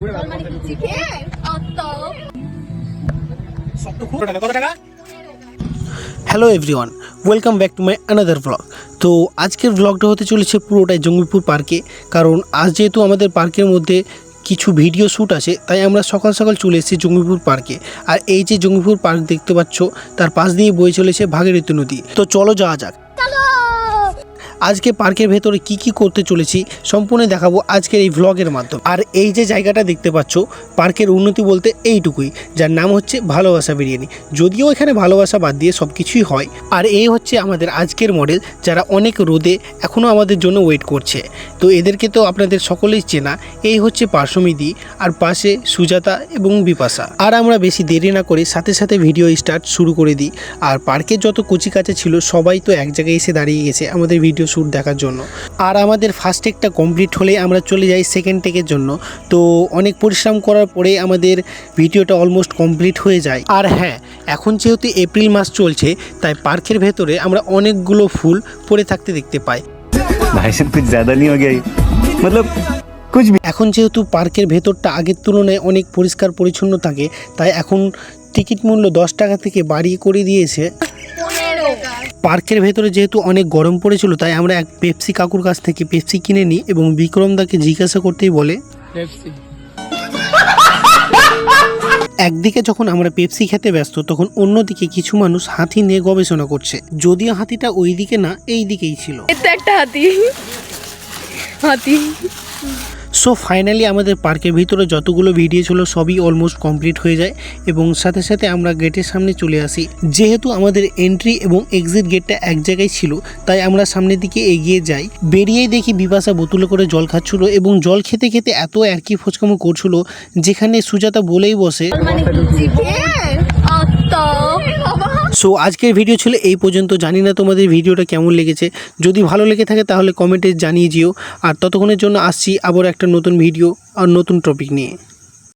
মানে hello everyone welcome back to my another blog তো আজকের ব্লগটা হতে চলেছে পুরোটাই জঙ্গিপুর পার্কে কারণ আজ যেহেতু আমাদের পার্কের মধ্যে কিছু ভিডিও শ্যুট আছে তাই আমরা সকাল সকাল চলে এসেছি জঙ্গিপুর পার্কে আর এই যে জঙ্গিপুর পার্ক দেখতে পাচ্ছ তার পাশ দিয়ে বয়ে চলেছে ভাগীরথী নদী। তো চলো যাওয়া যাক। আজকে পার্কের ভেতরে কি কি করতে চলেছি সম্পূর্ণ দেখাবো আজকের এই ভ্লগের মাধ্যমে। আর এই যে জায়গাটা দেখতে পাচ্ছ, পার্কের উন্নতি বলতে এইটুকুই, যার নাম হচ্ছে ভালোবাসা বিরিয়ানি। যদিও এখানে ভালোবাসা বাদ দিয়ে সব কিছুই হয়, আর এই হচ্ছে আমাদের আজকের মডেল যারা অনেক রোদে এখনও আমাদের জন্য ওয়েট করছে। তো এদেরকে তো আপনাদের সকলেই চেনা, এই হচ্ছে পার্শ্বমিদি, আর পাশে সুজাতা এবং বিপাশা। আর আমরা বেশি দেরি না করে সাথে সাথে ভিডিও স্টার্ট শুরু করে দিই। আর পার্কের যত কচি কাছে ছিল, সবাই তো এক জায়গায় এসে দাঁড়িয়ে গেছে আমাদের ভিডিও শ্যুট দেখার জন্য। আর আমাদের ফার্স্ট টেকটা কমপ্লিট হলে আমরা চলে যাই সেকেন্ড টেকের জন্য। তো অনেক পরিশ্রম করার পরে আমাদের ভিডিওটা অলমোস্ট কমপ্লিট হয়ে যায়। আর হ্যাঁ এখন যেহেতু এপ্রিল মাস চলছে তাই পার্কের ভেতরে আমরা অনেকগুলো ফুল পড়ে থাকতে দেখতে পাই। ভাই কিছু মতলব এখন যেহেতু পার্কের ভেতরটা আগের তুলনায় অনেক পরিষ্কার পরিচ্ছন্ন থাকে তাই এখন টিকিট মূল্য দশ টাকা থেকে বাড়িয়ে করে দিয়েছে। পার্কের ভেতরে যেহেতু অনেক গরম পড়েছিল তাই আমরা এক পেপসি কাকুর কাছ থেকে পেপসি কিনে নিই এবং বিক্রমদাকে জিজ্ঞাসা করতেই বলে একদিকে যখন আমরা পেপসি খেতে ব্যস্ত তখন অন্যদিকে কিছু মানুষ হাতি নিয়ে গবেষণা করছে। যদিও হাতিটা ওই দিকে না এই দিকেই ছিল। এটা একটা হাতি। হাতি। সো ফাইনালি আমাদের পার্কের ভিতরে যতগুলো ভিডিও ছিল, সবই অলমোস্ট কমপ্লিট হয়ে যায় এবং সাথে সাথে আমরা গেটের সামনে চলে আসি। যেহেতু আমাদের এন্ট্রি এবং এক্সিট গেটটা এক জায়গায় ছিল, তাই আমরা সামনের দিকে এগিয়ে যাই। বেরিয়েই দেখি বিপাশা বোতলে করে জল খাচ্ছিল এবং জল খেতে খেতে এত আর কি ফোচকামো করছিল, যেখানে সুজাতা বলেই বসে। মানে সো আজকের ভিডিও ছিল এই পর্যন্ত। জানি না তোমাদের ভিডিওটা কেমন লেগেছে। যদি ভালো লেগে থাকে তাহলে কমেন্টে জানিয়ে দিও। আর ততক্ষণের জন্য আসছি আবার একটা নতুন ভিডিও আর নতুন টপিক নিয়ে।